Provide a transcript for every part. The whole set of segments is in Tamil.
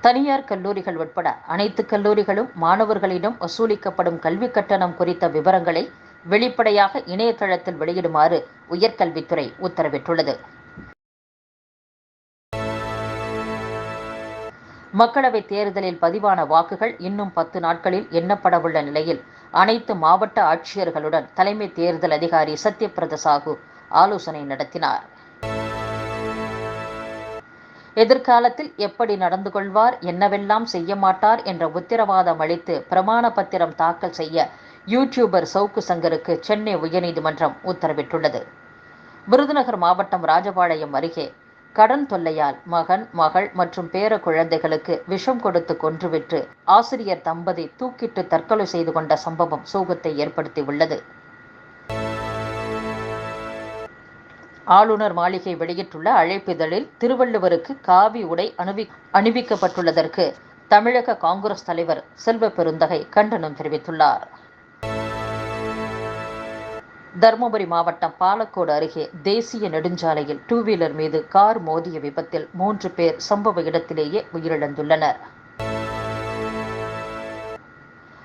தனியார் கல்லூரிகள் உட்பட அனைத்து கல்லூரிகளும் மாணவர்களிடம் வசூலிக்கப்படும் கல்விக் கட்டணம் குறித்த விவரங்களை வெளிப்படையாக இணையதளத்தில் வெளியிடுமாறு உயர்கல்வித்துறை உத்தரவிட்டுள்ளது. மக்களவைத் தேர்தலில் பதிவான வாக்குகள் இன்னும் பத்து நாட்களில் எண்ணப்படவுள்ள நிலையில் அனைத்து மாவட்ட ஆட்சியர்களுடன் தலைமை தேர்தல் அதிகாரி சத்யபிரத சாஹூ ஆலோசனை நடத்தினார். எதிர்காலத்தில் எப்படி நடந்து கொள்வார் என்னவெல்லாம் செய்ய மாட்டார் என்ற உத்தரவாதம் அளித்து பிரமாண பத்திரம் தாக்கல் செய்ய யூடியூபர் சவுக்கு சங்கருக்கு சென்னை உயர்நீதிமன்றம் உத்தரவிட்டுள்ளது. விருதுநகர் மாவட்டம் ராஜபாளையம் அருகே கடன் தொல்லையால் மகன் மகள் மற்றும் பேர குழந்தைகளுக்கு விஷம் கொடுத்து கொன்றுவிட்டு ஆசிரியர் தம்பதி தூக்கிட்டு தற்கொலை செய்து கொண்ட சம்பவம் சோகத்தை ஏற்படுத்தியுள்ளது. ஆளுநர் மாளிகை வெளியிட்டுள்ள அழைப்பிதழில் திருவள்ளுவருக்கு காவி உடை அணுவி அணிவிக்கப்பட்டுள்ளதற்கு தமிழக காங்கிரஸ் தலைவர் செல்வ பெருந்தகை கண்டனம் தெரிவித்துள்ளார். தருமபுரி மாவட்டம் பாலக்கோடு அருகே தேசிய நெடுஞ்சாலையில் டூ வீலர் மீது கார் மோதிய விபத்தில் மூன்று பேர் சம்பவ இடத்திலேயே உயிரிழந்துள்ளனர்.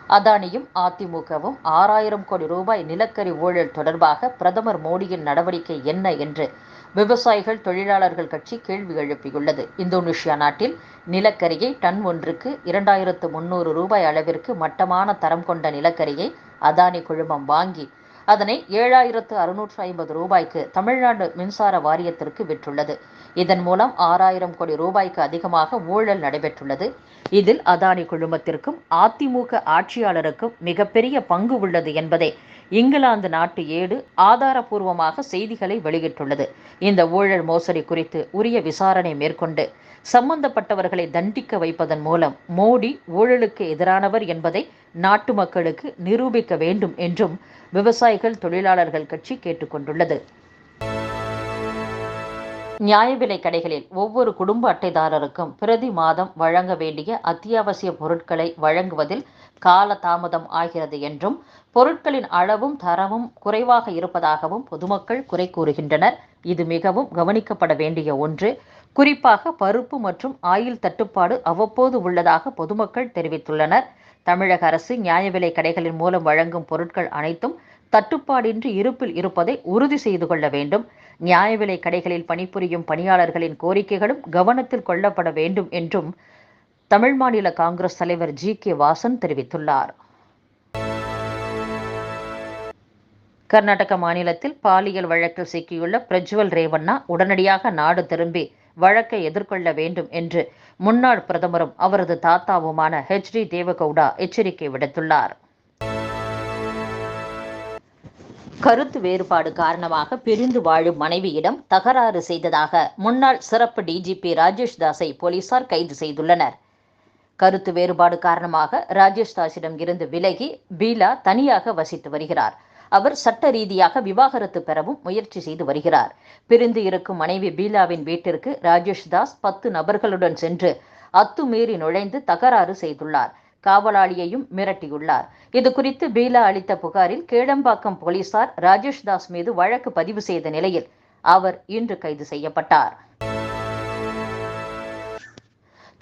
அதானியும் அதிமுகவும் ஆறாயிரம் கோடி ரூபாய் நிலக்கரி ஊழல் தொடர்பாக பிரதமர் மோடியின் நடவடிக்கை என்ன என்று விவசாயிகள் தொழிலாளர்கள் கட்சி கேள்வி எழுப்பியுள்ளது. இந்தோனேஷியா நாட்டில் நிலக்கரியை டன் ஒன்றுக்கு இரண்டாயிரத்து முன்னூறு ரூபாய் அளவிற்கு மட்டமான தரம் கொண்ட நிலக்கரியை அதானி குழுமம் வாங்கி அதனை ஏழாயிரத்து அறுநூற்று ஐம்பது ரூபாய்க்கு தமிழ்நாடு மின்சார வாரியத்திற்கு விற்றுள்ளது. இதன் மூலம் ஆறாயிரம் கோடி ரூபாய்க்கு அதிகமாக ஊழல் நடைபெற்றுள்ளது. இதில் அதானி குழுமத்திற்கும் அதிமுக ஆட்சியாளருக்கும் மிகப்பெரிய பங்கு உள்ளது என்பதை இங்கிலாந்து நாட்டு ஏடு ஆதாரபூர்வமாக செய்திகளை வெளியிட்டுள்ளது. இந்த ஊழல் மோசடி குறித்து உரிய விசாரணை மேற்கொண்டு சம்பந்தப்பட்டவர்களை தண்டிக்க வைப்பதன் மூலம் மோடி ஊழலுக்கு எதிரானவர் என்பதை நாட்டு மக்களுக்கு நிரூபிக்க வேண்டும் என்றும் விவசாயிகள் தொழிலாளர்கள் கட்சி கேட்டுக்கொண்டுள்ளது நியாய விலை கடைகளில் ஒவ்வொரு குடும்ப அட்டைதாரருக்கும் பிரதி மாதம் வழங்க வேண்டிய அத்தியாவசிய பொருட்களை வழங்குவதில் கால தாமதம் ஆகிறது என்றும் பொருட்களின் அளவும் தரமும் குறைவாக இருப்பதாகவும் பொதுமக்கள் குறை கூறுகின்றனர். இது மிகவும் கவனிக்கப்பட வேண்டிய ஒன்று. குறிப்பாக பருப்பு மற்றும் ஆயில் தட்டுப்பாடு அவ்வப்போது உள்ளதாக பொதுமக்கள் தெரிவித்துள்ளனர். தமிழக அரசு நியாய விலை கடைகளின் மூலம் வழங்கும் பொருட்கள் அனைத்தும் தட்டுப்பாடின்றி இருப்பில் இருப்பதை உறுதி செய்து கொள்ள வேண்டும். நியாய விலை கடைகளில் பணிபுரியும் பணியாளர்களின் கோரிக்கைகளும் கவனத்தில் கொள்ளப்பட வேண்டும் என்றும் தமிழ் மாநில காங்கிரஸ் தலைவர் ஜி. கே. வாசன் தெரிவித்துள்ளார். கர்நாடக மாநிலத்தில் பாலியல் வழக்கில் சிக்கியுள்ள பிரஜ்வல் ரேவண்ணா உடனடியாக நாடு திரும்பி வழக்கை எதிர்கொள்ள வேண்டும் என்று முன்னாள் பிரதமரும் அவரது தாத்தாவுமான ஹெச் டி தேவகவுடா எச்சரிக்கை விடுத்துள்ளார். கருத்து வேறுபாடு காரணமாக பிரிந்து வாழும் மனைவியிடம் தகராறு செய்ததாக முன்னாள் சிறப்பு டிஜிபி ராஜேஷ் தாஸை போலீசார் கைது செய்துள்ளனர். கருத்து வேறுபாடு காரணமாக ராஜேஷ் தாஸிடம் இருந்து விலகி பீலா தனியாக வசித்து வருகிறார். அவர் சட்ட ரீதியாக விவாகரத்து பெறவும் முயற்சி செய்து வருகிறார். பிரிந்து இருக்கும் மனைவி பீலாவின் வீட்டிற்கு ராஜேஷ் தாஸ் பத்து நபர்களுடன் சென்று அத்துமீறி நுழைந்து தகராறு செய்துள்ளார். காவலாளியையும் மிரட்டியுள்ளார். இது குறித்து பீலா அளித்த புகாரில் கேளம்பாக்கம் போலீசார் ராஜேஷ் தாஸ் மீது வழக்கு பதிவு செய்த நிலையில் அவர் இன்று கைது செய்யப்பட்டார்.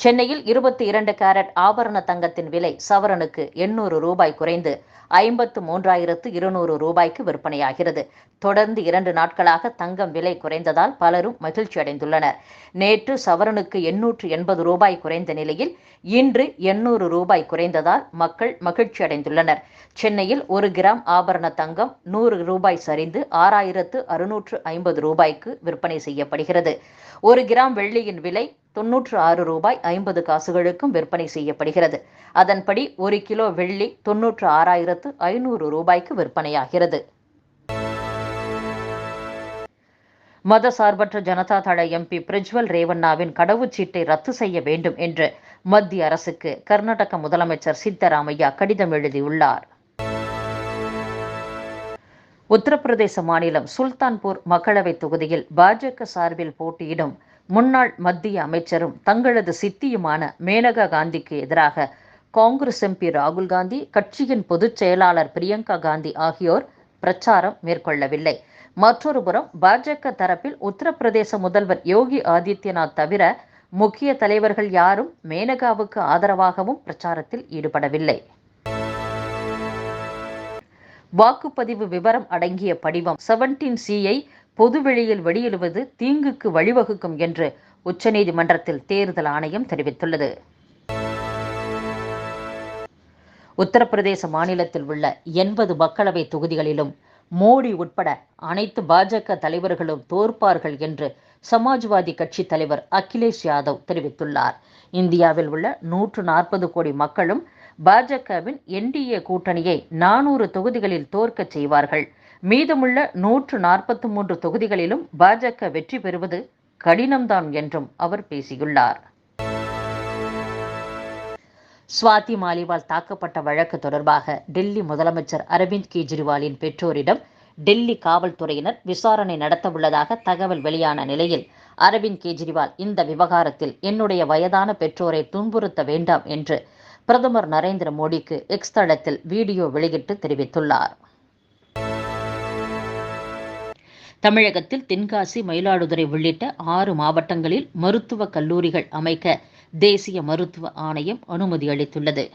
சென்னையில் இருபத்தி இரண்டு கேரட் ஆபரண தங்கத்தின் விலை சவரனுக்கு எண்ணூறு ரூபாய் குறைந்து ஐம்பத்து மூன்றாயிரத்து இருநூறு ரூபாய்க்கு விற்பனையாகிறது. தொடர்ந்து இரண்டு நாட்களாக தங்கம் விலை குறைந்ததால் பலரும் மகிழ்ச்சி அடைந்துள்ளனர். நேற்று சவரனுக்கு எண்ணூற்று எண்பது ரூபாய் குறைந்த நிலையில் இன்று எண்ணூறு ரூபாய் குறைந்ததால் மக்கள் மகிழ்ச்சி அடைந்துள்ளனர். சென்னையில் ஒரு கிராம் ஆபரண தங்கம் நூறு ரூபாய் சரிந்து ஆறாயிரத்து அறுநூற்று ஐம்பது ரூபாய்க்கு விற்பனை செய்யப்படுகிறது. ஒரு கிராம் வெள்ளியின் விலை தொன்னூற்று ஆறு ரூபாய் ஐம்பது காசுகளுக்கும் விற்பனை செய்யப்படுகிறது. அதன்படி ஒரு கிலோ வெள்ளி தொன்னூற்று ஆறாயிரத்து ஐநூறு ரூபாய்க்கு விற்பனையாகிறது. மதசார்பற்ற ஜனதா தள எம்பி பிரஜ்வல் ரேவண்ணாவின் கடவுச்சீட்டை ரத்து செய்ய வேண்டும் என்று மத்திய அரசுக்கு கர்நாடக முதலமைச்சர் சித்தராமையா கடிதம் எழுதியுள்ளார். உத்தரப்பிரதேச மாநிலம் சுல்தான்பூர் மக்களவைத் தொகுதியில் பாஜக சார்பில் போட்டியிடும் முன்னாள் மத்திய அமைச்சரும் தங்களது சித்தியுமான மேனகா காந்திக்கு எதிராக காங்கிரஸ் எம்பி ராகுல் காந்தி கட்சியின் பொதுச் செயலாளர் பிரியங்கா காந்தி ஆகியோர் பிரச்சாரம் மேற்கொள்ளவில்லை. மற்றொரு புறம் பாஜக தரப்பில் உத்தரப்பிரதேச முதல்வர் யோகி ஆதித்யநாத் தவிர முக்கிய தலைவர்கள் யாரும் மேனகாவுக்கு ஆதரவாகவும் பிரச்சாரத்தில் ஈடுபடவில்லை. வாக்குப்பதிவு விவரம் அடங்கிய படிவம் செவன்டீன் சியை பொதுவெளியில் வெளியிடுவது தீங்குக்கு வழிவகுக்கும் என்று உச்சநீதிமன்றத்தில் தேர்தல் ஆணையம் தெரிவித்துள்ளது. உத்தரப்பிரதேச மாநிலத்தில் உள்ள எண்பது மக்களவை தொகுதிகளிலும் மோடி உட்பட அனைத்து பாஜக தலைவர்களும் தோற்பார்கள் என்று சமாஜ்வாதி கட்சி தலைவர் அகிலேஷ் யாதவ் தெரிவித்துள்ளார். இந்தியாவில் உள்ள நூற்று நாற்பது கோடி மக்களும் பாஜகவின் என்டிஏ கூட்டணியை நானூறு தொகுதிகளில் தோற்கச் செய்வார்கள். மீதமுள்ள நூற்று நாற்பத்தி மூன்று தொகுதிகளிலும் பாஜக வெற்றி பெறுவது கடினம்தான் என்றும் அவர் பேசியுள்ளார். சுவாதி மாலிவால் தாக்கப்பட்ட வழக்கு தொடர்பாக டெல்லி முதலமைச்சர் அரவிந்த் கெஜ்ரிவாலின் பெற்றோரிடம் டெல்லி காவல்துறையினர் விசாரணை நடத்தவுள்ளதாக தகவல் வெளியான நிலையில் அரவிந்த் கெஜ்ரிவால் இந்த விவகாரத்தில் என்னுடைய வயதான பெற்றோரை துன்புறுத்த வேண்டாம் என்று பிரதமர் நரேந்திர மோடிக்கு எக்ஸ் தளத்தில் வீடியோ வெளியிட்டு தெரிவித்துள்ளார். தமிழகத்தில் தென்காசி மயிலாடுதுறை உள்ளிட்ட ஆறு மாவட்டங்களில் மருத்துவக் கல்லூரிகள் அமைக்க தேசிய மருத்துவ ஆணையம் அனுமதி அளித்துள்ளது.